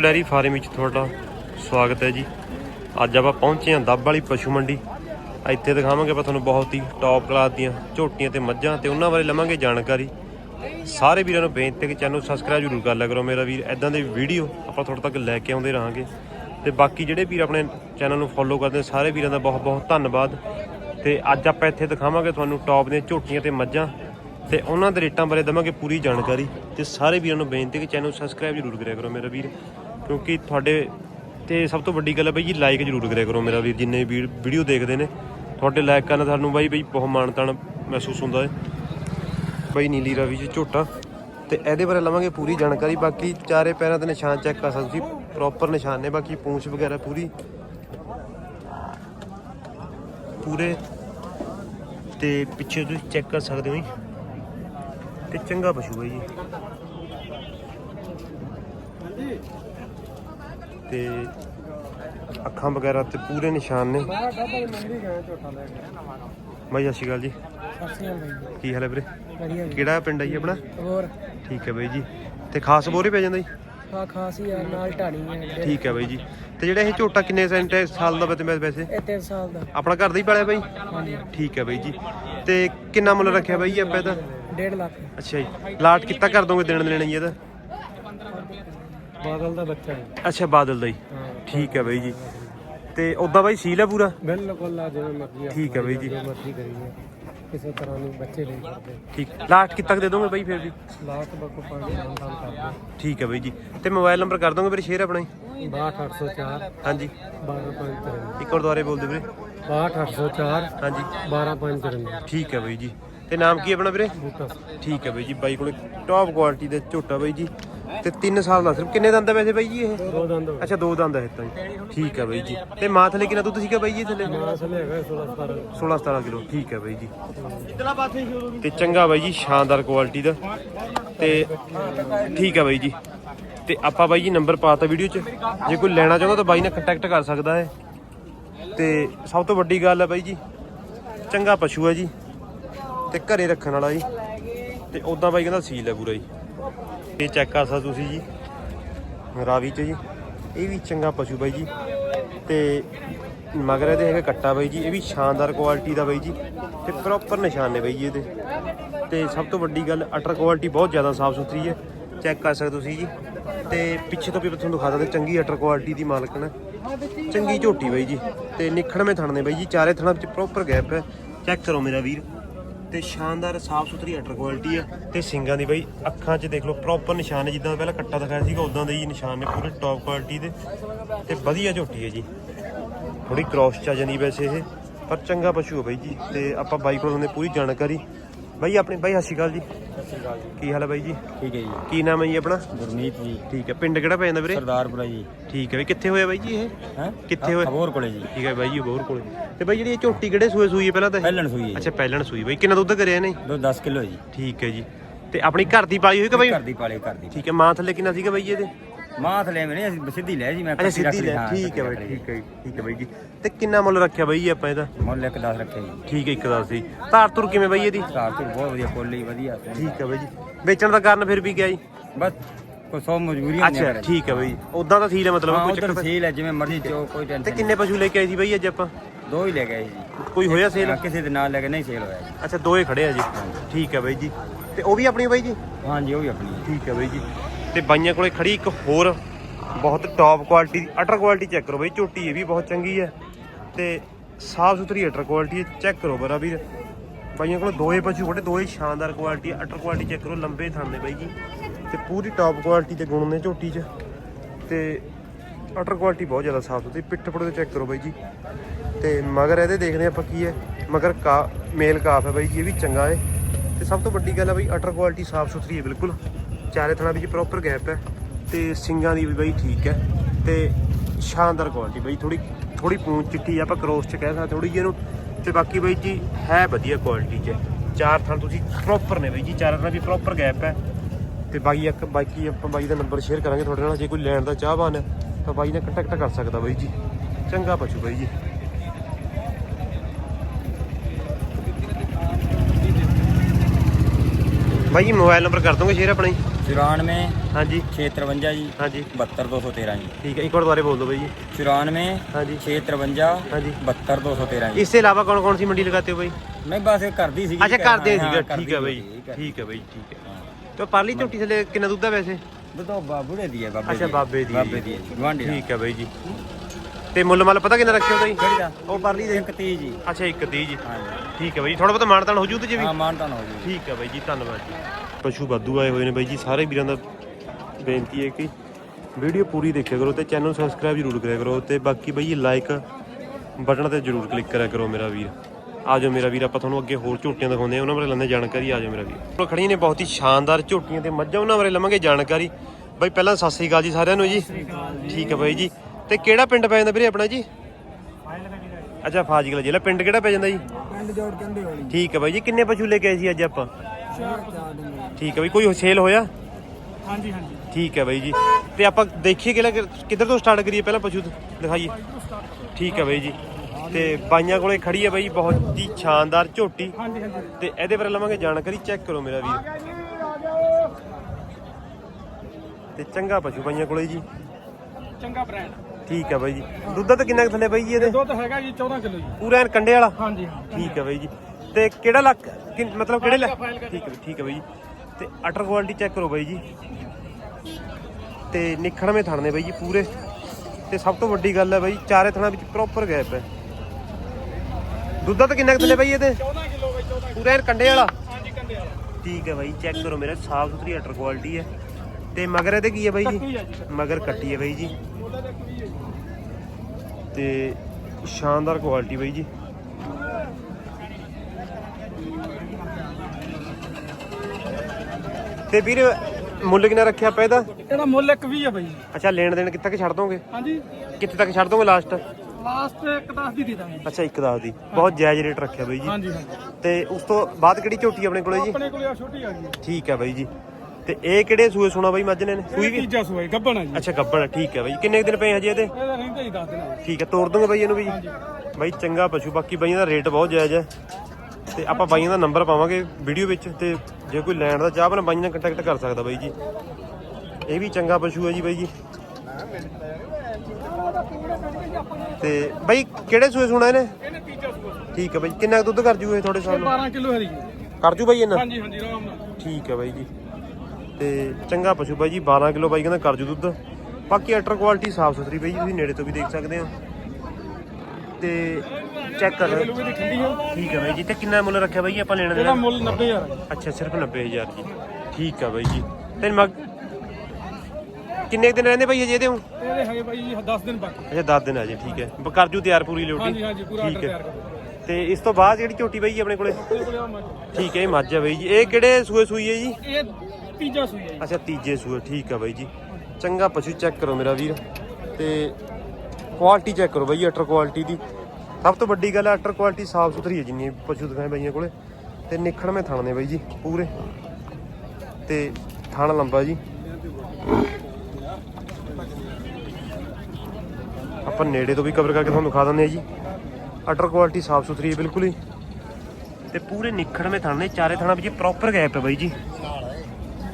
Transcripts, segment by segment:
Dairy farm ਵਿੱਚ ਤੁਹਾਡਾ ਸਵਾਗਤ ਹੈ ਜੀ। ਅੱਜ ਆਪਾਂ ਪਹੁੰਚੇ ਹਾਂ ਦੱਬ ਵਾਲੀ ਪਸ਼ੂ ਮੰਡੀ। ਇੱਥੇ ਦਿਖਾਵਾਂਗੇ ਆਪਾਂ ਤੁਹਾਨੂੰ ਬਹੁਤ ਹੀ ਟੌਪ ਕਲਾਸ ਦੀਆਂ ਝੋਟੀਆਂ ਤੇ ਮੱਝਾਂ ਤੇ ਉਹਨਾਂ ਬਾਰੇ ਲਵਾਂਗੇ ਜਾਣਕਾਰੀ। ਸਾਰੇ ਵੀਰਾਂ ਨੂੰ ਬੇਨਤੀ ਹੈ ਕਿ ਚੈਨਲ ਨੂੰ ਸਬਸਕ੍ਰਾਈਬ ਜ਼ਰੂਰ ਕਰ ਲਿਆ ਕਰੋ। ਮੇਰਾ ਵੀਰ ਐਦਾਂ ਦੇ ਵੀਡੀਓ ਆਪਾਂ ਤੁਹਾਡੇ ਤੱਕ ਲੈ ਕੇ ਆਉਂਦੇ ਰਹਾਂਗੇ। ਤੇ ਬਾਕੀ ਜਿਹੜੇ ਵੀਰ ਆਪਣੇ ਚੈਨਲ ਨੂੰ ਫੋਲੋ ਕਰਦੇ ਸਾਰੇ ਵੀਰਾਂ ਦਾ ਬਹੁਤ ਬਹੁਤ ਧੰਨਵਾਦ। ਤੇ ਅੱਜ ਆਪਾਂ ਇੱਥੇ ਦਿਖਾਵਾਂਗੇ ਤੁਹਾਨੂੰ ਟੌਪ ਦੀਆਂ ਝੋਟੀਆਂ ਤੇ ਮੱਝਾਂ ਤੇ ਉਹਨਾਂ ਦੇ ਰੇਟਾਂ ਬਾਰੇ ਦਵਾਂਗੇ ਪੂਰੀ ਜਾਣਕਾਰੀ। ਤੇ ਸਾਰੇ ਵੀਰਾਂ ਨੂੰ ਬੇਨਤੀ ਹੈ ਕਿ ਚੈਨਲ ਨੂੰ ਸਬਸਕ੍ਰਾਈਬ ਜ਼ਰੂਰ ਕਰਿਆ ਕਰੋ। ਮੇਰਾ ਵੀਰ ਕਿਉਂਕਿ ਤੁਹਾਡੇ ਤੇ ਸਭ ਤੋਂ ਵੱਡੀ ਗੱਲ ਹੈ ਬਾਈ ਜੀ ਲਾਈਕ ਜ਼ਰੂਰ ਕਰਿਆ ਕਰੋ ਮੇਰਾ ਵੀਰ, ਜਿੰਨੇ ਵੀ ਵੀਡੀਓ ਦੇਖਦੇ ਨੇ। ਤੁਹਾਡੇ ਲਾਈਕ ਕਰਨ ਨਾਲ ਸਾਨੂੰ ਬਾਈ, ਬਈ ਬਹੁਤ ਮਾਣ ਤਾਣ ਮਹਿਸੂਸ ਹੁੰਦਾ ਹੈ। ਬਾਈ ਨੀਲੀ ਰਵੀ ਜੀ ਝੋਟਾ। ਤੇ ਇਹਦੇ ਬਾਰੇ ਲਵਾਂਗੇ ਪੂਰੀ ਜਾਣਕਾਰੀ। ਬਾਕੀ ਚਾਰੇ ਪੈਰਾਂ ਦੇ ਨਿਸ਼ਾਨ ਚੈੱਕ ਕਰ ਸਕਦੇ ਤੁਸੀਂ। ਪ੍ਰੋਪਰ ਨਿਸ਼ਾਨ ਨੇ, ਬਾਕੀ ਪੂੰਛ ਵਗੈਰਾ ਪੂਰੀ। ਪੂਰੇ। ਤੇ ਪਿੱਛੇ ਤੁਸੀਂ ਚੈੱਕ ਕਰ ਸਕਦੇ ਹੋ ਜੀ। ਤੇ ਚੰਗਾ ਪਸ਼ੂ ਹੈ ਜੀ। ਤੇ ਅੱਖਾਂ ਵਗੈਰਾ ਤੇ ਪੂਰੇ ਨਿਸ਼ਾਨ ਨੇ। ਬਾਈ ਸਤਿ ਸ਼੍ਰੀ ਅਕਾਲ ਜੀ। ਕੀ ਹਾਲ ਹੈ ਵੀਰੇ? ਵਧੀਆ ਜੀ। ਕਿਹੜਾ ਪਿੰਡ ਹੈ ਜੀ ਆਪਣਾ? ਹੋਰ? ਠੀਕ ਹੈ ਬਾਈ ਜੀ। ਤੇ ਖਾਸ ਬੋਰੇ ਪੈ ਜਾਂਦਾ ਜੀ? ਖਾ ਖਾਸੀ ਆ ਨਾਲ ਢਾਣੀ ਹੈ। ਠੀਕ ਹੈ ਬਾਈ ਜੀ। ਤੇ ਜਿਹੜਾ ਇਹ ਝੋਟਾ ਕਿੰਨੇ ਸੈਂਟ ਸਾਲ ਦਾ ਵੈਸੇ ਵੈਸੇ? ਇਹ 3 ਸਾਲ ਦਾ। ਆਪਣਾ ਘਰ ਦਾ ਹੀ ਪਾਲਿਆ ਬਾਈ? ਠੀਕ ਹੈ ਬਾਈ ਜੀ। ਤੇ ਕਿੰਨਾ ਮੁੱਲ ਰੱਖਿਆ ਬਾਈ ਆਪਾਂ ਇਹਦਾ? 1.5 ਲੱਖ। ਅੱਛਾ ਜੀ। ਲਾਟ ਕਿੱਤਾ ਕਰ ਦੋਗੇ ਦੇਣ ਦੇਣਾ ਜੀ ਇਹਦਾ? ਬਾਦਲ ਦਾ ਬੱਚਾ ਹੈ। ਅੱਛਾ ਬਾਦਲ ਦਾ ਹੀ। ਠੀਕ ਹੈ ਬਾਈ ਜੀ। ਤੇ ਉਦਾਂ ਬਾਈ ਸੀਲ ਹੈ ਪੂਰਾ? ਬਿਲਕੁਲ ਆ ਜਿਵੇਂ ਮਰਜ਼ੀ ਠੀਕ ਹੈ ਬਾਈ ਜੀ। ਮਰਜ਼ੀ ਕਰੀਏ। ਕਿਸੇ ਤਰ੍ਹਾਂ ਨੂੰ ਬੱਚੇ ਲੈ ਸਕਦੇ ਠੀਕ। ਲਾਟ ਕਿੱਤਾ ਕੁ ਦੇ ਦੋਗੇ ਬਾਈ ਫਿਰ ਵੀ? ਲਾਸਟ ਬੱਕੋ ਪਾਣੀ ਨਾਮ ਨਾਮ ਕਰਦੇ ਠੀਕ ਹੈ ਬਾਈ ਜੀ। ਤੇ ਮੋਬਾਈਲ ਨੰਬਰ ਕਰ ਦੋਗੇ ਵੀਰੇ ਸ਼ੇਅਰ ਆਪਣਾ? 62804 ਹਾਂਜੀ। 12553 ਇੱਕ ਵਾਰ ਦੁਬਾਰੇ ਬੋਲ ਦਿਓ ਵੀਰੇ। 62804 ਹਾਂਜੀ। 12553 ਠੀਕ ਹੈ ਬਾਈ ਜੀ। ਤੇ ਨਾਮ ਕੀ ਹੈ ਆਪਣਾ ਵੀਰੇ? ਬੂਟਾ। ਠੀਕ ਹੈ ਬਾਈ ਜੀ। ਬਾਈ ਕੋਲੇ ਟੌਪ ਕੁਆਲਿਟੀ ਦਾ ਝੋਟਾ ਬਾਈ ਜੀ। ਤੇ 3 ਸਾਲ ਦਾ ਸਿਰਫ। ਕਿੰਨੇ ਦੰਦ ਹੈ ਵੈਸੇ ਬਾਈ ਜੀ ਇਹ? ਦੋ ਦੰਦ ਅੱਛਾ ਦੋ ਦੰਦ ਹੈ ਤਾਂ ਜੀ। ਠੀਕ ਹੈ ਬਾਈ ਜੀ। ਤੇ ਮਾਂ ਥਲੇ ਕਿੰਨਾ ਦੁੱਧ ਸੀਗਾ ਬਾਈ ਜੀ ਥਲੇ? ਮਾਸ ਲੈ ਹੈਗਾ 16 17 16 17 ਕਿਲੋ। ਠੀਕ ਹੈ ਬਾਈ ਜੀ। ਤੇ ਚੰਗਾ ਬਾਈ ਜੀ ਸ਼ਾਨਦਾਰ ਕੁਆਲਿਟੀ ਦਾ। ਤੇ ਠੀਕ ਹੈ ਬਾਈ ਜੀ। ਤੇ ਆਪਾਂ ਬਾਈ ਜੀ ਨੰਬਰ ਪਾਤਾ ਵੀਡੀਓ 'ਚ। ਜੇ ਕੋਈ ਲੈਣਾ ਚਾਹੁੰਦਾ ਤਾਂ ਬਾਈ ਨਾਲ ਕੰਟੈਕਟ ਕਰ ਸਕਦਾ ਹੈ ਤੇ ਸਭ ਤੋਂ ਵੱਡੀ ਗੱਲ ਹੈ ਬਾਈ ਜੀ ਚੰਗਾ ਪਸ਼ੂ ਹੈ ਜੀ। ਤੇ ਘਰੇ ਰੱਖਣ ਵਾਲਾ ਜੀ। ਤੇ ਉਦਾਂ ਬਾਈ ਕਹਿੰਦਾ ਸੀਲ ਹੈ ਪੂਰਾ ਜੀ। ਇਹ ਚੈੱਕ ਕਰ ਸਕਦੇ ਤੁਸੀਂ ਜੀ। ਰਾਵੀ 'ਚ ਜੀ। ਇਹ ਵੀ ਚੰਗਾ ਪਸ਼ੂ ਬਾਈ ਜੀ। ਤੇ ਮਗਰ ਇਹਦੇ ਹੈਗਾ ਕੱਟਾ ਬਾਈ ਜੀ। ਇਹ ਵੀ ਸ਼ਾਨਦਾਰ ਕੁਆਲਿਟੀ ਦਾ ਬਾਈ ਜੀ। ਤੇ ਪ੍ਰੋਪਰ ਨਿਸ਼ਾਨ ਨੇ ਬਾਈ ਜੀ ਇਹਦੇ। ਤੇ ਸਭ ਤੋਂ ਵੱਡੀ ਗੱਲ ਅਟਰ ਕੁਆਲਿਟੀ ਬਹੁਤ ਜ਼ਿਆਦਾ ਸਾਫ਼ ਸੁਥਰੀ ਹੈ। ਚੈੱਕ ਕਰ ਸਕਦੇ ਤੁਸੀਂ ਜੀ। ਤੇ ਪਿੱਛੇ ਤੋਂ ਵੀ ਤੁਹਾਨੂੰ ਦਿਖਾ ਦਿੰਦਾ ਚੰਗੀ ਅਟਰ ਕੁਆਲਿਟੀ ਦੀ ਮਾਲਕਣ ਹੈ ਚੰਗੀ ਝੋਟੀ ਬਾਈ ਜੀ। ਤੇ ਨਿਖੜਵੇਂ ਥਣ ਨੇ ਬਾਈ ਜੀ। ਚਾਰੇ ਥਣਾਂ ਵਿੱਚ ਪ੍ਰੋਪਰ ਗੈਪ ਹੈ। ਚੈੱਕ ਕਰੋ ਮੇਰਾ ਵੀਰ। ਤੇ ਸ਼ਾਨਦਾਰ ਸਾਫ਼ ਸੁਥਰੀ ਅਟਰ ਕੁਆਲਿਟੀ ਹੈ ਤੇ ਸਿੰਗਾਂ ਦੀ ਬਾਈ ਅੱਖਾਂ 'ਚ ਦੇਖ ਲਓ ਪ੍ਰੋਪਰ ਨਿਸ਼ਾਨ ਹੈ, ਜਿੱਦਾਂ ਪਹਿਲਾਂ ਕੱਟਾ ਦਿਖਾਇਆ ਸੀਗਾ ਉਦਾਂ ਦੇ ਹੀ ਨਿਸ਼ਾਨ ਨੇ ਪੂਰੇ ਟੌਪ ਕੁਆਲਿਟੀ ਦੇ ਤੇ ਵਧੀਆ ਝੋਟੀ ਹੈ ਜੀ। ਥੋੜੀ ਕ੍ਰੋਸ ਚ ਆ ਜਾਂਦੀ ਵੈਸੇ ਇਹ, ਪਰ ਚੰਗਾ ਪਸ਼ੂ ਹੈ ਬਾਈ ਜੀ, ਤੇ ਆਪਾਂ ਬਾਈ ਕੋਲ ਹੁੰਦੇ ਪੂਰੀ ਜਾਣਕਾਰੀ। ਬਾਈ, ਆਪਣੇ ਬਾਈ, ਸਤਿ ਸ਼੍ਰੀ ਅਕਾਲ ਜੀ। ਕੀ ਹਾਲ ਹੈ ਬਾਈ ਜੀ? ਠੀਕ ਹੈ ਜੀ। ਕੀ ਨਾਮ ਹੈ ਜੀ ਆਪਣਾ? ਗੁਰਮੀਤ ਜੀ। ਠੀਕ ਹੈ ਪਿੰਡ ਕਿਹੜਾ ਪੈ ਜਾਂਦਾ ਵੀਰੇ? ਸਰਦਾਰਪੁਰਾ ਜੀ। ਠੀਕ ਹੈ ਵੀ ਕਿੱਥੇ ਹੋਇਆ ਬਾਈ ਜੀ ਇਹ? ਹੈ? ਕਿੱਥੇ ਹੋਇਆ? ਖਬਰ ਕੋਲੇ ਜੀ। ਠੀਕ ਹੈ ਬਾਈ ਜੀ ਬੋਰ ਕੋਲੇ। ਤੇ ਬਾਈ ਜਿਹੜੀ ਇਹ ਝੋਟੀ ਕਿਹੜੇ ਸੂਏ ਸੂਈ ਹੈ ਪਹਿਲਾਂ ਤਾਂ? ਪਹਿਲਣ ਸੂਈ ਹੈ ਅੱਛਾ ਪਹਿਲਣ ਸੂਈ ਬਾਈ। ਕਿੰਨਾ ਦੁੱਧ ਕਰਿਆ ਨੇ ਦੋ 10 ਕਿਲੋ ਜੀ। ਠੀਕ ਹੈ ਜੀ। ਤੇ ਆਪਣੀ ਘਰ ਦੀ ਪਾਲੀ ਹੋਈ ਕਿ ਬਾਈ? ਘਰ ਦੀ ਪਾਲੇ ਘਰ ਦੀ ਠੀਕ ਹੈ ਮਾਂ ਥੱਲੇ ਕਿੰਨਾ ਸੀਗਾ ਬਾਈ ਇਹਦੇ? ਮਾਂ ਥਲੇ ਮੈਨੇ ਅਸੀਂ ਸਿੱਧੀ ਲੈ ਜੀ ਮੈਂ ਅੱਛਾ ਕੱਟੀ ਰੱਖ ਸਿੱਧੀ ਲਈ, ਲੈ ਹਾਂ, ਠੀਕ ਹੈ ਬਾਈ ਕੱਟੀ ਠੀਕ ਹੈ ਜੀ, ਠੀਕ ਹੈ ਬਾਈ ਜੀ। ਤੇ ਕਿੰਨਾ ਮੁੱਲ ਰੱਖਿਆ ਬਾਈ ਜੀ ਆਪਾਂ ਇਹਦਾ? ਮੁੱਲ ਇੱਕ 10 ਰੱਖੇ ਜੀ। ਠੀਕ ਹੈ ਇੱਕ ਦਾ ਸੀ ਧਾਰ ਤੁਰ ਕਿਵੇਂ ਬਾਈ ਇਹਦੀ? ਘਰ ਤੋਂ ਬਹੁਤ ਵਧੀਆ ਕੋਲੀ ਵਧੀਆ। ਠੀਕ ਹੈ ਬਾਈ ਜੀ। ਵੇਚਣ ਦਾ ਕਾਰਨ ਫਿਰ ਵੀ ਕਿਹਾ ਜੀ? ਬਸ ਕੋਈ ਸੌ ਮਜਬੂਰੀ ਹੁੰਦੀ ਅੱਛਾ ਠੀਕ ਹੈ ਬਾਈ ਉਦਾਂ ਤਾਂ ਸੀਲ ਹੈ ਮਤਲਬ ਕੋਈ ਉਧਰ ਚੱਕਰ ਸੇਲ ਹੈ ਜਿਵੇਂ ਮਰਜ਼ੀ ਚੋ ਕੋਈ ਤੇ ਟੈਨਸ਼ਨ ਕਿੰਨੇ ਪਸ਼ੂ ਲੈ ਕੇ ਆਏ ਸੀ ਬਾਈ ਅੱਜ ਆਪਾਂ? ਦੋ ਹੀ ਲੈ ਗਏ ਜੀ ਕੋਈ ਹੋਇਆ ਸੇਲ? ਹਾਂ, ਕਿਸੇ ਦੇ ਨਾਲ ਲੈ ਕੇ ਨਹੀਂ ਸੇਲ ਹੋਇਆ ਜੀ। ਅੱਛਾ ਦੋਏ ਖੜੇ ਆ ਜੀ। ਠੀਕ ਹੈ ਬਾਈ ਜੀ। ਤੇ ਉਹ ਵੀ ਆਪਣੀ ਬਾਈ ਜੀ? ਹਾਂਜੀ ਉਹ ਵੀ ਆਪਣੀ ਹੈ। ਠੀਕ ਹੈ ਬਾਈ ਜੀ। ਤੇ ਬਾਈਆਂ ਕੋਲੇ ਖੜੀ ਇੱਕ ਹੋਰ ਬਹੁਤ ਟੌਪ ਕੁਆਲਿਟੀ ਦੀ ਅਟਰ ਕੁਆਲਿਟੀ ਚੈੱਕ ਕਰੋ ਬਾਈ, ਝੋਟੀ ਇਹ ਵੀ ਬਹੁਤ ਚੰਗੀ ਹੈ ਤੇ ਸਾਫ਼ ਸੁਥਰੀ ਅਟਰ ਕੁਆਲਿਟੀ ਚੈੱਕ ਕਰੋ ਬਰਾ ਵੀਰ। ਬਾਈਆਂ ਕੋਲ ਦੋਏ ਪਸ਼ੂ ਖੜੇ, ਦੋਏ ਸ਼ਾਨਦਾਰ ਕੁਆਲਿਟੀ ਅਟਰ ਕੁਆਲਿਟੀ ਚੈੱਕ ਕਰੋ, ਲੰਬੇ ਥਣ ਨੇ ਬਾਈ ਜੀ। ਤੇ ਪੂਰੀ ਟੌਪ ਕੁਆਲਿਟੀ ਦੇ ਗੁਣ ਨੇ ਝੋਟੀ 'ਚ। ਤੇ ਅਟਰ ਕੁਆਲਿਟੀ ਬਹੁਤ ਜ਼ਿਆਦਾ ਸਾਫ਼ ਸੁਥਰੀ, ਪਿੱਠ ਪੁੜੇ ਤੇ ਚੈੱਕ ਕਰੋ ਬਾਈ ਜੀ। ਤੇ ਮਗਰ ਇਹਦੇ ਦੇਖਦੇ ਆਪਾਂ ਕੀ ਹੈ, ਮਗਰ ਕਾ, ਮੇਲ ਕਾਫ ਹੈ ਬਾਈ ਜੀ, ਇਹ ਵੀ ਚੰਗਾ ਹੈ। ਤੇ ਸਭ ਤੋਂ ਵੱਡੀ ਗੱਲ ਹੈ ਬਾਈ ਅਟਰ ਕੁਆਲਿਟੀ ਸਾਫ਼ ਸੁਥਰੀ ਹੈ ਬਿਲਕੁਲ। ਚਾਰੇ ਥਣਾ ਵਿੱਚ ਪ੍ਰੋਪਰ ਗੈਪ ਹੈ ਤੇ ਸਿੰਗਾਂ ਦੀ ਵੀ ਬਾਈ ਠੀਕ ਹੈ ਤੇ ਸ਼ਾਨਦਾਰ ਕੁਆਲਿਟੀ ਬਾਈ ਥੋੜੀ ਥੋੜੀ ਪੂੰਛ ਚਿੱਟੀ ਆਪਾਂ ਕ੍ਰੋਸ ਚ ਕਹਿ ਸਕਦੇ ਥੋੜੀ ਜਿਹੀ ਇਹਨੂੰ ਤੇ ਬਾਕੀ ਬਾਈ ਜੀ ਹੈ ਵਧੀਆ ਕੁਆਲਿਟੀ ਚ। ਚਾਰ ਥਾਂ ਤੁਸੀਂ ਪ੍ਰੋਪਰ ਨੇ ਬਾਈ ਜੀ, ਚਾਰਾਂ ਥਾਂ ਵੀ ਪ੍ਰੋਪਰ ਗੈਪ ਹੈ। ਤੇ ਬਾਈ ਇੱਕ, ਬਾਕੀ ਆਪਾਂ ਬਾਈ ਦਾ ਨੰਬਰ ਸ਼ੇਅਰ ਕਰਾਂਗੇ ਤੁਹਾਡੇ ਨਾਲ, ਜੇ ਕੋਈ ਲੈਣ ਦਾ ਚਾਹਵਾਨ ਹੈ ਤਾਂ ਬਾਈ ਨੇ ਕੰਟੈਕਟ ਕਰ ਸਕਦਾ ਬਾਈ ਜੀ। ਚੰਗਾ ਪਸ਼ੂ ਬਾਈ ਜੀ। ਬਾਈ ਜੀ ਮੋਬਾਈਲ ਨੰਬਰ ਕਰ ਦੋਗੇ ਸ਼ੇਅਰ ਆਪਣਾ ਜੀ। 94 ਹਾਂਜੀ। 653 ਜੀ। ਹਾਂਜੀ। 72213 ਜੀ। ਠੀਕ ਹੈ ਇੱਕ ਵਾਰ ਦੁਬਾਰੇ ਬੋਲ ਦਿਓ ਬਾਈ ਜੀ। 94 ਹਾਂਜੀ। 653 ਹਾਂਜੀ। 72213 ਜੀ। ਇਸ ਤੋਂ ਇਲਾਵਾ ਕੌਣ ਕੌਣ ਸੀ ਮੰਡੀ ਲਗਾਤੇ ਹੋ ਬਾਈ? ਨਹੀਂ ਬਸ ਇਹ ਕਰਦੀ ਸੀ ਅੱਛਾ ਕਰਦੇ ਸੀ ਠੀਕ ਹੈ ਬਾਈ ਠੀਕ ਹੈ ਬਾਈ ਠੀਕ ਹੈ। ਤੇ ਪਰਲੀ ਝੋਟੀ ਥੱਲੇ ਕਿੰਨਾ ਦੁੱਧ ਆ ਵੈਸੇ? ਦੁੱਧ ਬਾਬੂੜੇ ਦੀ ਹੈ ਬਾਬੇ ਦੀ ਅੱਛਾ ਬਾਬੇ ਦੀ ਬਾਬੇ ਦੀ। ਠੀਕ ਹੈ ਬਾਈ ਜੀ। ਤੇ ਮੁੱਲ ਮੱਲ ਪਤਾ ਕਿੰਨਾ ਰੱਖਿਆ ਬਾਈ ਕਿਹੜੀ ਦਾ ਉਹ ਪਰਲੀ ਦੇ ਇੱਕ ਤੀਹ ਜੀ। ਅੱਛਾ ਇੱਕ 30 ਜੀ। ਹਾਂਜੀ। ਠੀਕ ਹੈ ਬਾਈ ਥੋੜਾ ਬਹੁਤਾ ਮਾਨਤਾਨ ਹੋ ਜੂ ਤੇ ਜੀ ਵੀ? ਹਾਂ ਮਾਨਤਾ ਨਾ ਹੋ ਜੀ। ਠੀਕ ਹੈ ਬਾਈ ਜੀ ਧੰਨਵਾਦ ਜੀ। ਪਸ਼ੂ ਵਾਧੂ ਆਏ ਹੋਏ ਨੇ ਬਾਈ ਜੀ ਸਾਰੇ ਵੀਰਾਂ ਦਾ ਬੇਨਤੀ ਹੈ ਕਿ ਵੀਡੀਓ ਪੂਰੀ ਦੇਖਿਆ ਕਰੋ ਤੇ ਚੈਨਲ ਸਬਸਕ੍ਰਾਈਬ ਜ਼ਰੂਰ ਕਰਿਆ ਕਰੋ ਤੇ ਬਾਕੀ ਬਾਈ ਲਾਈਕ ਬਟਨ ਤੇ ਜ਼ਰੂਰ ਕਲਿੱਕ ਕਰਿਆ ਕਰੋ ਮੇਰਾ ਵੀਰ। ਆ ਜਾਓ ਮੇਰਾ ਵੀਰ ਆਪਾਂ ਤੁਹਾਨੂੰ ਅੱਗੇ ਹੋਰ ਝੋਟੀਆਂ ਦਿਖਾਉਂਦੇ ਆ ਉਹਨਾਂ ਬਾਰੇ ਲੈਂਦੇ ਜਾਣਕਾਰੀ ਆ ਜਾਓ ਮੇਰਾ ਵੀਰ। ਉਹ ਖੜੀਆਂ ਨੇ ਬਹੁਤ ਹੀ ਸ਼ਾਨਦਾਰ ਝੋਟੀਆਂ ਤੇ ਮੱਝਾਂ ਉਹਨਾਂ ਬਾਰੇ ਲਵਾਂਗੇ ਜਾਣਕਾਰੀ। ਬਾਈ ਪਹਿਲਾਂ ਸਤਿ ਸ੍ਰੀ ਅਕਾਲ ਜੀ ਸਾਰਿਆਂ ਨੂੰ ਜੀ। ਠੀਕ ਹੈ ਬਾਈ ਜੀ। ਤੇ ਕਿਹੜਾ ਪਿੰਡ ਪੈ ਜਾਂਦਾ ਵੀਰੇ ਆਪਣਾ ਜੀ? ਅੱਛਾ ਫਾਜ਼ਿਲਕਾ ਜ਼ਿਲ੍ਹਾ। ਪਿੰਡ ਕਿਹੜਾ ਪੈ ਜਾਂਦਾ ਜੀ? ਪਿੰਡ ਜੋੜ ਕੰਦੇ ਵਾਲੀ। ਠੀਕ ਹੈ ਬਾਈ ਜੀ ਕਿੰਨੇ ਪਸ਼ੂ ਲੈ ਕੇ ਆਏ ਸੀ ਅੱਜ ਆਪਾਂ? ਠੀਕ ਹੈ ਬਾਈ ਕੋਈ ਸੇਲ ਹੋਇਆ? ਹਾਂਜੀ ਹਾਂਜੀ। ਠੀਕ ਹੈ ਬਾਈ ਜੀ। ਤੇ ਆਪਾਂ ਦੇਖੀਏ ਕਿਹੜਾ ਕਿੱਧਰ ਤੋਂ ਸਟਾਰਟ ਕਰੀਏ ਪਹਿਲਾਂ ਪਸ਼ੂ ਦਿਖਾਈਏ। ਠੀਕ ਹੈ ਬਾਈ ਜੀ। ਤੇ ਬਾਈਆਂ ਕੋਲੇ ਖੜੀ ਹੈ ਬਾਈ ਬਹੁਤ ਹੀ ਸ਼ਾਨਦਾਰ ਝੋਟੀ। ਹਾਂਜੀ ਹਾਂਜੀ। ਤੇ ਇਹਦੇ ਬਾਰੇ ਲਵਾਂਗੇ ਜਾਣਕਾਰੀ ਚੈੱਕ ਕਰੋ ਮੇਰਾ ਵੀਰ। ਤੇ ਚੰਗਾ ਪਸ਼ੂ ਬਾਈਆਂ ਕੋਲੇ ਜੀ। ਚੰਗਾ ਬ੍ਰਾਂਡ ਠੀਕ ਹੈ ਬਾਈ ਜੀ। ਦੁੱਧ ਤਾਂ ਕਿੰਨਾ ਕੁ ਥੱਲੇ ਬਾਈ ਜੀ ਇਹਦੇ? ਦੁੱਧ ਹੈਗਾ ਜੀ 14 ਕਿਲੋ ਜੀ। ਪੂਰਾ ਐਨ ਕੰਡੇ ਵਾਲਾ? ਹਾਂਜੀ ਠੀਕ ਹੈ ਬਾਈ ਜੀ। ਤੇ ਕਿਹੜਾ ਲੱਕ ਮਤਲਬ ਕਿਹੜੇ ਲੱਕ ਠੀਕ ਹੈ ਠੀਕ ਹੈ ਬਾਈ ਜੀ। ਤੇ ਅਟਰ ਕੁਆਲਿਟੀ ਚੈੱਕ ਕਰੋ ਬਾਈ ਜੀ। ਤੇ ਨਿਖੜਵੇਂ ਥਣ ਨੇ ਬਾਈ ਜੀ ਪੂਰੇ। ਤੇ ਸਭ ਤੋਂ ਵੱਡੀ ਗੱਲ ਹੈ ਬਾਈ ਚਾਰੇ ਥਣਾਂ ਵਿੱਚ ਪ੍ਰੋਪਰ ਗੈਪ ਹੈ। ਦੁੱਧ ਤਾਂ ਕਿੰਨਾ ਕੁ ਥੱਲੇ ਬਾਈ ਇਹਦੇ? 14 ਕਿਲੋ ਬਈ 14 ਪੂਰਾ ਐਨ ਕੰਡੇ ਵਾਲਾ? ਹਾਂਜੀ ਕੰਦੇ ਵਾਲਾ। ਠੀਕ ਹੈ ਬਾਈ ਚੈੱਕ ਕਰੋ ਮੇਰਾ ਸਾਫ਼ ਸੁਥਰੀ ਅਟਰ ਕੁਆਲਿਟੀ ਹੈ। ਤੇ ਮਗਰ ਇਹਦੇ ਕੀ ਹੈ ਬਾਈ ਕੱਟੀ ਜੀ ਹੈ ਜੀ। ਮਗਰ ਕੱਟੀ ਹੈ ਬਾਈ ਉਹਦਾ ਜੀ ਤੇ ਸ਼ਾਨਦਾਰ ਕੁਆਲਿਟੀ ਬਾਈ ਜੀ। ਤੇ ਵੀਰ ਮੁੱਲ ਕਿੰਨਾ ਰੱਖਿਆ ਆਪਾਂ ਇਹਦਾ? ਇਹਦਾ ਮੁੱਲ ਇੱਕ ਵੀ ਹੈ ਬਈ। ਅੱਛਾ ਲੈਣ ਦੇਣ ਕਿੱਥੇ ਤੱਕ ਛੱਡ ਦੋਗੇ? ਹਾਂਜੀ। ਕਿੱਥੇ ਤੱਕ ਛੱਡ ਦੋਗੇ ਲਾਸਟ ਲਾਸਟ ਇੱਕ 10 ਦੀ ਦੇ ਦਾਂਗੇ। ਅੱਛਾ ਇੱਕ ਦਸ ਦੀ। ਬਹੁਤ ਜਾਇਜ਼ ਰੇਟ ਰੱਖਿਆ ਬਾਈ ਜੀ। ਹਾਂਜੀ ਹਾਂਜੀ। ਤੇ ਉਸ ਤੋਂ ਬਾਅਦ ਕਿਹੜੀ ਝੋਟੀ ਆਪਣੇ ਕੋਲੇ ਜੀ? ਆਪਣੇ ਕੋਲੇ ਆ ਛੋਟੀ ਆ ਗਈ। ਠੀਕ ਹੈ ਬਾਈ ਜੀ। ਤੇ ਇਹ ਕਿਹੜੇ ਸੂਏ ਸੁਣਾ ਬਾਈ ਮੱਝ ਨੇ ਸੂਈ ਵੀ? ਤੀਜਾ ਸੂਆ ਜੀ, ਗੱਭਣ ਆ ਜੀ। ਅੱਛਾ ਗੱਬੜ ਠੀਕ ਹੈ ਬਾਈ। ਕਿੰਨੇ ਕੁ ਦਿਨ ਪਏ ਹਜੇ ਇਹਦੇ? ਇਹਦਾ ਰਹਿੰਦਾ ਹੀ 10 ਦਿਨ ਆ ਠੀਕ ਹੈ ਤੋੜ ਦੂੰਗੇ ਬਾਈ ਇਹਨੂੰ ਵੀ। ਬਾਈ ਚੰਗਾ ਪਸ਼ੂ ਬਾਕੀ ਬਾਈਆਂ ਦਾ ਰੇਟ ਬਹੁਤ ਜਾਇਜ਼ ਹੈ ਤੇ ਆਪਾਂ ਬਾਈਆਂ ਦਾ ਨੰਬਰ ਪਾਵਾਂਗੇ ਵੀਡੀਓ ਵਿੱਚ ਤੇ ਜੇ ਕੋਈ ਲੈਣ ਦਾ ਚਾਹ ਬਣਾ ਬਾਈਆਂ ਨਾਲ ਕੰਟੈਕਟ ਕਰ ਸਕਦਾ ਬਾਈ ਜੀ। ਇਹ ਵੀ ਚੰਗਾ ਪਸ਼ੂ ਹੈ ਜੀ ਬਾਈ ਜੀ। ਤੇ ਬਾਈ ਕਿਹੜੇ ਸੂਏ ਸੁਣਾ ਇਹਨੇ? ਇਹਨੇ ਤੀਜਾ ਸੂਆ ਠੀਕ ਹੈ ਬਾਈ ਕਿੰਨਾ ਕੁ ਦੁੱਧ ਕਰ ਜੂ ਇਹ ਤੁਹਾਡੇ ਸਾਹਮਣੇ 12 ਕਿਲੋ ਹੈ ਜੀ। ਕਰ ਜੂ ਬਾਈ ਇਹਨਾਂ ਹਾਂਜੀ ਹਾਂਜੀ ਆਰਾਮ ਨਾਲ। ਠੀਕ ਹੈ ਬਾਈ ਜੀ। ਤੇ ਚੰਗਾ ਪਸ਼ੂ ਬਾਈ ਜੀ 12 ਕਿਲੋ ਬਾਈ ਕਹਿੰਦਾ ਕਰ ਜੂ ਦੁੱਧ। ਬਾਕੀ ਅਟਰ ਕੁਆਲਿਟੀ ਸਾਫ਼ ਸੁਥਰੀ ਬਾਈ ਜੀ ਤੁਸੀਂ ਨੇੜੇ ਤੋਂ ਵੀ ਦੇਖ ਸਕਦੇ ਹੋ। ਤੇ ਚੈੱਕ ਕਰ ਲਓ। ਦੀ ਆ ਠੀਕ ਹੈ ਬਾਈ ਜੀ ਤੇ ਕਿੰਨਾ ਮੁੱਲ ਰੱਖਿਆ ਬਾਈ ਆਪਾਂ ਲੈਣ ਇਹਦਾ ਦੇਣਾ ਮੁੱਲ 90000 ਹੈ ਅੱਛਾ ਸਿਰਫ 90000 ਜੀ। ਠੀਕ ਹੈ ਬਾਈ ਜੀ। ਤੇ ਮਗ ਕਿੰਨੇ ਦਿਨ ਰਹਿੰਦੇ ਬਾਈ ਅਜੇ ਇਹਦੇ ਹੁਣ? ਇਹਦੇ ਹੈਗੇ ਬਾਈ ਜੀ 10 ਦਿਨ ਬਾਕੀ। ਅੱਛਾ 10 ਦਿਨ ਆ ਜੀ ਠੀਕ ਹੈ। ਬ- ਕਰ ਜੂ ਤਿਆਰ ਪੂਰੀ ਲਿਓਟੀ ਹਾਂਜੀ ਹਾਂਜੀ ਪੂਰਾ ਆਰਡਰ ਤਿਆਰ ਹੈ। ਕਰੋ ਤੇ ਇਸ ਤੋਂ ਬਾਅਦ ਜਿਹੜੀ ਝੋਟੀ ਬਾਈ ਜੀ ਆਪਣੇ ਕੋਲੇ? ਆ ਠੀਕ ਹੈ ਇਹ ਮੱਝ ਹੈ ਬਾਈ ਜੀ। ਇਹ ਕਿਹੜੇ ਸੂਏ ਸੂਈ ਹੈ ਜੀ? ਇਹ ਤੀਜਾ ਸੂਆ ਜੀ। ਅੱਛਾ, ਤੀਜੇ ਸੂਏ, ਠੀਕ ਆ ਬਾਈ ਜੀ। ਚੰਗਾ ਪਸ਼ੂ ਚੈੱਕ ਕਰੋ ਮੇਰਾ ਵੀਰ। ਤੇ ਕੁਆਲਿਟੀ ਚੈੱਕ ਕਰੋ ਬਾਈ ਅਟਰ ਕੁਆਲਿਟੀ ਦੀ। ਸਭ ਤੋਂ ਵੱਡੀ ਗੱਲ ਹੈ ਅਟਰ ਕੁਆਲਿਟੀ ਸਾਫ਼ ਸੁਥਰੀ ਹੈ ਜਿੰਨੀ ਪਸ਼ੂ ਦਿਖਾਏ ਬਾਈਆਂ ਕੋਲੇ। ਤੇ ਨਿਖੜਵੇਂ ਥਣ ਨੇ ਬਾਈ ਜੀ, ਪੂਰੇ। ਤੇ ਥਣ ਲੰਬਾ ਜੀ। ਆਪਾਂ ਨੇੜੇ ਤੋਂ ਵੀ ਕਵਰ ਕਰਕੇ ਤੁਹਾਨੂੰ ਦਿਖਾ ਦਿੰਦੇ ਆ ਜੀ। ਅਟਰ ਕੁਆਲਿਟੀ ਸਾਫ਼ ਸੁਥਰੀ ਹੈ, ਬਿਲਕੁਲ ਹੀ। ਤੇ ਪੂਰੇ ਨਿਖੜਵੇਂ ਥਣ ਨੇ, ਚਾਰੇ ਥਣਾਂ ਵਿੱਚ ਪ੍ਰੋਪਰ ਗੈਪ ਹੈ ਬਾਈ ਜੀ।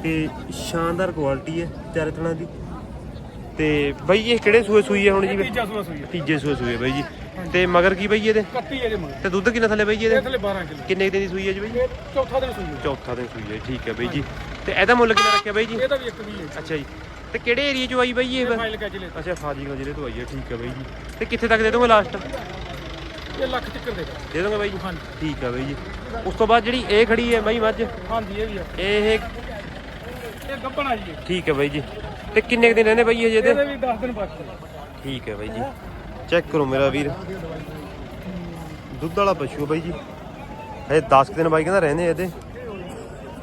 ਤੇ ਸ਼ਾਨਦਾਰ ਕੁਆਲਿਟੀ ਹੈ ਚਾਰੇ ਥਣਾਂ ਦੀ। ਤੇ ਬਾਈ ਇਹ ਕਿਹੜੇ ਸੂਏ ਸੂਈ ਹੈ ਹੁਣ ਜੀ? ਤੀਜਾ ਸੂਆ ਸੂਈ ਹੈ। ਤੀਜੇ ਸੂਏ ਸੂਏ ਬਾਈ ਜੀ। ਤੇ ਮਗਰ ਕੀ ਬਾਈ ਇਹਦੇ? ਕੱਟੀ ਇਹਦੇ ਮਗਰ। ਤੇ ਦੁੱਧ ਕਿੰਨਾ ਥੱਲੇ ਬਾਈ ਇਹ ਇਹਦੇ? ਥਲੇ 12 ਕਿਲੋ। ਕਿੰਨੇ ਕੁ ਦਿਨ ਦੀ ਸੂਈ ਹੈ ਜੀ ਬਾਈ? ਇਹ ਚੌਥਾ ਦਿਨ ਸੂਈ ਹੈ। ਚੌਥਾ ਦਿਨ ਸੂਈ ਹੈ ਠੀਕ ਹੈ ਬਾਈ ਜੀ। ਤੇ ਇਹਦਾ ਮੁੱਲ ਕਿੰਨਾ ਰੱਖਿਆ ਬਾਈ ਜੀ? ਇਹਦਾ ਵੀ ਇੱਕ ਵੀ ਹੈ। ਅੱਛਾ ਜੀ। ਤੇ ਕਿਹੜੇ ਏਰੀਆ ਚੋਂ ਆਈ ਬਾਈ ਇਹ? ਫਾਈਲ ਕਾ ਜ਼ਿਲ੍ਹੇ ਅੱਛਾ ਫਾਜ਼ਿਲਕਾ ਜ਼ਿਲ੍ਹੇ ਤੋਂ ਆਈ ਹੈ ਠੀਕ ਹੈ ਬਾਈ ਜੀ। ਤੇ ਕਿੱਥੇ ਤੱਕ ਦੇ ਦੋਗੇ ਲਾਸਟ। ਇਹ ਲੱਖ ਚੱਕਰ ਦੇ ਦੇ ਦੋਗੇ ਬਾਈ ਜੀ? ਹਾਂਜੀ। ਠੀਕ ਹੈ ਬਾਈ ਜੀ। ਉਸ ਤੋਂ ਬਾਅਦ ਜਿਹੜੀ ਇਹ ਖੜੀ ਹੈ ਬਾਈ ਮੱਝ? ਹਾਂਜੀ ਇਹ ਵੀ ਹੈ। ਇਹ ਇਹ ਗੱਭਣ ਆ ਜੀ। ਇਹ। ਠੀਕ ਹੈ ਬਾਈ ਜੀ। ਤੇ ਕਿੰਨੇ ਕੁ ਦਿਨ ਰਹਿੰਦੇ ਬਾਈ ਹਜੇ ਇਹਦੇ ਇਹਦੇ ਵੀ 10 ਦਿਨ ਬਾਕੀ। ਠੀਕ ਹੈ ਬਾਈ ਜੀ। ਚੈੱਕ ਕਰੋ ਮੇਰਾ ਵੀਰ। ਦੁੱਧ ਵਾਲਾ ਪਸ਼ੂ ਹੈ ਬਾਈ ਜੀ। ਹਜੇ 10 ਕੁ ਦਿਨ ਬਾਈ ਕਹਿੰਦਾ ਰਹਿੰਦੇ ਆ ਇਹਦੇ।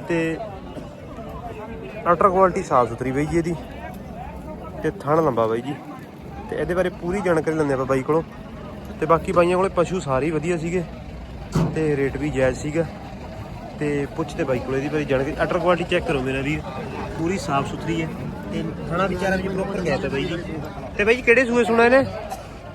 ਤੇ ਅਟਰ ਕੁਆਲਿਟੀ ਸਾਫ਼ ਸੁਥਰੀ ਬਾਈ ਜੀ ਇਹਦੀ। ਤੇ ਥਣ ਲੰਬਾ ਬਾਈ ਜੀ। ਤੇ ਇਹਦੇ ਬਾਰੇ ਪੂਰੀ ਜਾਣਕਾਰੀ ਲੈਂਦੇ ਆਪਾਂ ਬਾਈ ਕੋਲੋਂ। ਤੇ ਬਾਕੀ ਬਾਈਆਂ ਕੋਲੇ ਪਸ਼ੂ ਸਾਰੇ ਹੀ ਵਧੀਆ ਸੀਗੇ। ਤੇ ਰੇਟ ਵੀ ਜਾਇਜ਼ ਸੀਗਾ। ਤੇ ਪੁੱਛਦੇ ਬਾਈ ਕੋਲੇ ਇਹਦੀ ਬਾਰੇ ਜਾਣਕਾਰੀ। ਅਟਰ ਕੁਆਲਿਟੀ ਚੈੱਕ ਕਰੋ ਮੇਰਾ ਵੀਰ। ਪੂਰੀ ਸਾਫ਼ ਸੁਥਰੀ ਹੈ ਤੇ ਥਣਾ ਵਿਚਾਰਾ ਵੀ ਪ੍ਰੋਪਰ ਗਿਆ ਤੇ ਬਾਈ ਜੀ। ਤੇ ਬਾਈ ਜੀ ਕਿਹੜੇ ਸੂਏ ਸੁਣਾ ਇਹਨੇ?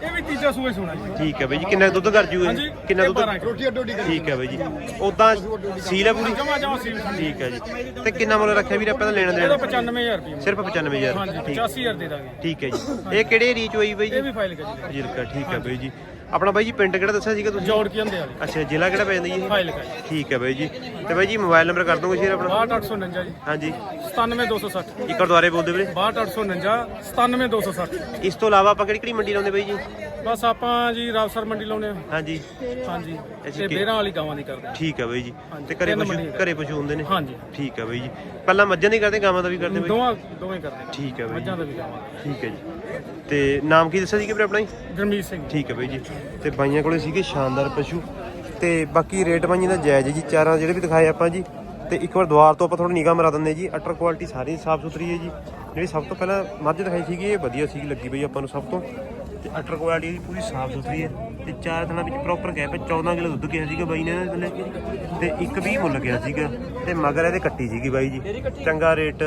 ਇਹ ਵੀ ਤੀਜਾ ਸੂਏ ਸੋਣਾ ਜੀ। ਠੀਕ ਹੈ ਬਾਈ ਜੀ ਕਿੰਨਾ ਦੁੱਧ ਕਰ ਹਾਂਜੀ ਕਿੰਨਾ ਇਹ ਦੁੱਧ? 12 ਕਿਲੋ। ਠੀਕ ਹੈ ਬਾਈ ਜੀ। ਉਦਾਂ ਸੀਲ ਹੈ ਪੂਰੀ? ਜਮਾ ਜਮਾ ਸੀ ਠੀਕ ਹੈ ਜੀ। ਤੇ ਕਿੰਨਾ ਮੁੱਲ ਰੱਖਿਆ ਵੀਰ ਆਪਾਂ ਤਾਂ ਲੈਣਾ ਦੇਣਾ? 95000 ਰੁਪਏ। ਸਿਰਫ 95000 ਹਾਂਜੀ 85000 ਦੇ ਦਾਂਗੇ। ਠੀਕ ਹੈ ਜੀ। ਇਹ ਕਿਹੜੇ ਰੀਚ ਹੋਈ ਬਾਈ ਇਹ ਜੀ ਵੀ ਫਾਈਲ ਕਰ। ਜੀ ਜਿਲਕਾ ਠੀਕ ਹੈ ਬਾਈ ਜੀ। ਆਪਣਾ ਬਾਈ ਜੀ ਪਿੰਡ ਕਿਹੜਾ ਦੱਸਿਆ ਸੀਗਾ ਤੁਸੀਂ? ਜੋੜ ਕੇ ਅੰਦੇ ਵਾਲੀ ਅੱਛਾ ਜ਼ਿਲ੍ਹਾ ਕਿਹੜਾ ਪੈ ਜਾਂਦਾ ਜੀ? ਫਾਈਲ ਠੀਕ ਹੈ ਬਾਈ ਜੀ। ਤੇ ਬਾਈ ਜੀ ਮੋਬਾਈਲ ਨੰਬਰ ਕਰ ਦੋਗੇ ਸ਼ੇਅਰ ਆਪਣਾ? 62849 ਜੀ। ਹਾਂਜੀ। 97260 ਇੱਕ ਵਾਰ? ਦੁਬਾਰੇ ਬੋਲਦੇ ਵੀਰੇ 62849 97260 ਇਸ ਤੋਂ ਇਲਾਵਾ ਆਪਾਂ ਕਿਹੜੀ ਕਿਹੜੀ ਮੰਡੀ ਲਾਉਂਦੇ ਬਾਈ ਜੀ? ਬਸ ਆਪਾਂ ਜੀ ਰਾਵਸਰ ਮੰਡੀ ਲਾਉਨੇ ਆ। ਹਾਂਜੀ। ਹਾਂਜੀ। ਤੇ ਬੇਰਾਂ ਵਾਲੀ ਗਾਵਾਂ ਦੀ ਕਰਦੇ ਠੀਕ ਹੈ ਬਾਈ ਜੀ। ਹਾਂਜੀ, ਤੇ ਘਰੇ ਤਿੰਨ ਪਸ਼ੂ ਮੰਡੀਆਂ। ਘਰੇ ਪਸ਼ੂ ਹੁੰਦੇ ਨੇ? ਹਾਂਜੀ। ਠੀਕ ਹੈ ਬਾਈ ਜੀ। ਪਹਿਲਾਂ ਮੱਝਾਂ ਦੀ ਕਰਦੇ ਗਾਵਾਂ ਦਾ ਵੀ ਕਰਦੇ ਬਾਈ? ਦੋਵਾਂ ਦੋਵੇਂ ਕਰਦੇ ਠੀਕ ਹੈ ਬਾਈ ਮੱਝਾਂ ਦਾ ਵੀ ਗਾਵਾਂ ਠੀਕ ਹੈ ਜੀ। ਤੇ ਨਾਮ ਕੀ ਦੱਸਿਆ ਸੀ ਕਿ ਵੀਰੇ ਆਪਣਾ ਜੀ? ਗਰਮੀਤ ਸਿੰਘ। ਠੀਕ ਹੈ ਬਾਈ ਜੀ। ਤੇ ਬਾਈਆਂ ਕੋਲੇ ਸੀਗੇ ਸ਼ਾਨਦਾਰ ਪਸ਼ੂ। ਤੇ ਬਾਕੀ ਰੇਟ ਬਾਈਆਂ ਦਾ ਜਾਇਜ਼ ਹੈ ਜੀ। ਚਾਰਾਂ ਜਿਹੜੇ ਵੀ ਦਿਖਾਏ ਆਪਾਂ ਜੀ। ਤੇ ਇੱਕ ਵਾਰ ਦੁਆਰ ਤੋਂ ਆਪਾਂ ਥੋੜਾ ਨਿਗਾਹ ਮਰਾ ਦਿੰਦੇ ਜੀ। ਅਟਰ ਕੁਆਲਿਟੀ ਸਾਰੀ ਸਾਫ਼ ਸੁਥਰੀ ਹੈ ਜੀ। ਜਿਹੜੀ ਸਭ ਤੋਂ ਪਹਿਲਾਂ ਮੱਝ ਦਿਖਾਈ ਸੀਗੀ ਇਹ ਵਧੀਆ ਸੀਗੀ ਲੱਗੀ ਬਈ ਆਪਾਂ ਨੂੰ ਸਭ ਤੋਂ। ਤੇ ਅਟਰ ਕੁਆਲਿਟੀ ਇਹਦੀ ਪੂਰੀ ਸਾਫ਼ ਸੁਥਰੀ ਹੈ ਤੇ ਚਾਰ ਦਿਨਾਂ ਵਿੱਚ ਪ੍ਰੋਪਰ ਗੈਪ 14 ਕਿਲੋ ਦੁੱਧ ਕਿਹਾ ਸੀਗਾ ਬਾਈ ਨੇ ਇਹਦੇ ਥੱਲੇ ਤੇ ਇੱਕ ਵੀ ਮੁੱਲ ਗਿਆ ਸੀਗਾ ਤੇ ਮਗਰ ਇਹਦੇ ਕੱਟੀ ਸੀਗੀ ਬਾਈ ਜੀ। ਚੰਗਾ ਰੇਟ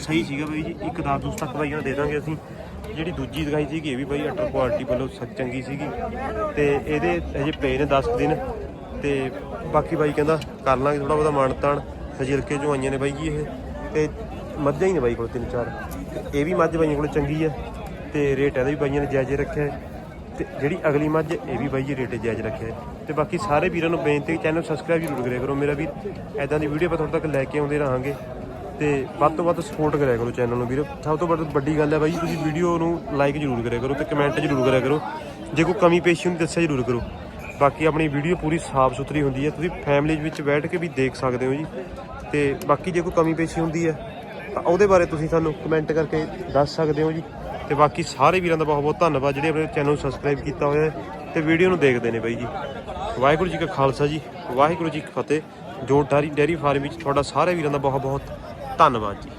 ਸਹੀ ਸੀਗਾ ਬਾਈ ਜੀ। ਇੱਕ 10 ਦੂਸ ਤੱਕ ਬਾਈ ਨੂੰ ਦੇ ਦਾਂਗੇ ਅਸੀਂ। ਜਿਹੜੀ ਦੂਜੀ ਦਿਖਾਈ ਸੀਗੀ ਇਹ ਵੀ ਬਾਈ ਅਟਰ ਕੁਆਲਿਟੀ ਵੱਲੋਂ ਸ- ਚੰਗੀ ਸੀਗੀ। ਤੇ ਇਹਦੇ ਹਜੇ ਪਏ ਨੇ 10 ਦਿਨ। ਤੇ ਬਾਕੀ ਬਾਈ ਕਹਿੰਦਾ ਕਰ ਲਾਂਗੇ ਥੋੜਾ ਬਹੁਤਾ ਮਾਣ ਤਾਣ ਸਜਿਲਕੇ ਚੋਂ ਆਈਆਂ ਨੇ ਬਾਈ ਜੀ ਇਹ। ਤੇ ਮੱਝਾਂ ਹੀ ਨੇ ਬਾਈ ਕੋਲ ਤਿੰਨ ਚਾਰ ਇਹ ਵੀ ਮੱਝ ਬਾਈਆਂ ਕੋਲ ਚੰਗੀ ਹੈ। ਤੇ ਰੇਟ ਇਹਦਾ ਵੀ ਬਾਈਆਂ ਨੇ ਜਾਇਜ਼ ਰੱਖਿਆ ਹੈ। ਤੇ ਜਿਹੜੀ ਅਗਲੀ ਮੱਝ ਇਹ ਵੀ ਬਾਈ ਜੀ ਰੇਟ ਜਾਇਜ਼ ਰੱਖਿਆ ਹੈ। ਤੇ ਬਾਕੀ ਸਾਰੇ ਵੀਰਾਂ ਨੂੰ ਬੇਨਤੀ ਚੈਨਲ ਸਬਸਕ੍ਰਾਈਬ ਜ਼ਰੂਰ ਕਰਿਆ ਕਰੋ। ਮੇਰਾ ਵੀ ਐਦਾਂ ਦੀ ਵੀਡੀਓ ਆਪਾਂ ਤੁਹਾਡੇ ਤੱਕ ਲੈ ਕੇ ਆਉਂਦੇ ਰਹਾਂਗੇ। ਤੇ ਵੱਧ ਤੋਂ ਵੱਧ ਸਪੋਰਟ ਕਰਿਆ ਕਰੋ ਚੈਨਲ ਨੂੰ ਵੀਰੋ। ਸਭ ਤੋਂ ਵੱਧ ਵੱਡੀ ਗੱਲ ਹੈ ਬਾਈ ਤੁਸੀਂ ਵੀਡੀਓ ਨੂੰ ਲਾਈਕ ਜ਼ਰੂਰ ਕਰਿਆ ਕਰੋ ਤੇ ਕਮੈਂਟ ਜ਼ਰੂਰ ਕਰਿਆ ਕਰੋ। ਜੇ ਕੋਈ ਕਮੀ ਪੇਸ਼ੀ ਹੁੰਦੀ ਦੱਸਿਆ ਜ਼ਰੂਰ ਕਰੋ। ਬਾਕੀ ਆਪਣੀ ਵੀਡੀਓ ਪੂਰੀ ਸਾਫ਼ ਸੁਥਰੀ ਹੁੰਦੀ ਹੈ। ਤੁਸੀਂ ਫੈਮਿਲੀ ਵਿੱਚ ਬੈਠ ਕੇ ਵੀ ਦੇਖ ਸਕਦੇ ਹੋ ਜੀ। ਤੇ ਬਾਕੀ ਜੇ ਕੋਈ ਕਮੀ ਪੇਸ਼ੀ ਹੁੰਦੀ ਹੈ, ਤਾਂ ਉਹਦੇ ਬਾਰੇ ਤੁਸੀਂ ਸਾਨੂੰ ਕਮੈਂਟ ਕਰਕੇ ਦੱਸ ਸਕਦੇ ਹੋ ਜੀ। ਤੇ ਬਾਕੀ ਸਾਰੇ ਵੀਰਾਂ ਦਾ ਬਹੁਤ ਬਹੁਤ ਧੰਨਵਾਦ ਜਿਹੜੇ ਆਪਣੇ ਚੈਨਲ ਨੂੰ ਸਬਸਕ੍ਰਾਈਬ ਕੀਤਾ ਹੋਇਆ ਹੈ ਤੇ ਵੀਡੀਓ ਨੂੰ ਦੇਖਦੇ ਨੇ ਬਾਈ ਜੀ। ਵਾਹਿਗੁਰੂ ਜੀ ਕਾ ਖਾਲਸਾ ਜੀ, ਵਾਹਿਗੁਰੂ ਜੀ ਕੀ ਫਤਿਹ। ਜੋ ਡੈਰੀ ਡੈਰੀ ਫਾਰਮ ਵਿੱਚ ਤੁਹਾਡਾ ਸਾਰੇ ਵੀਰਾਂ ਦਾ ਬਹੁਤ ਬਹੁਤ ਧੰਨਵਾਦ ਜੀ।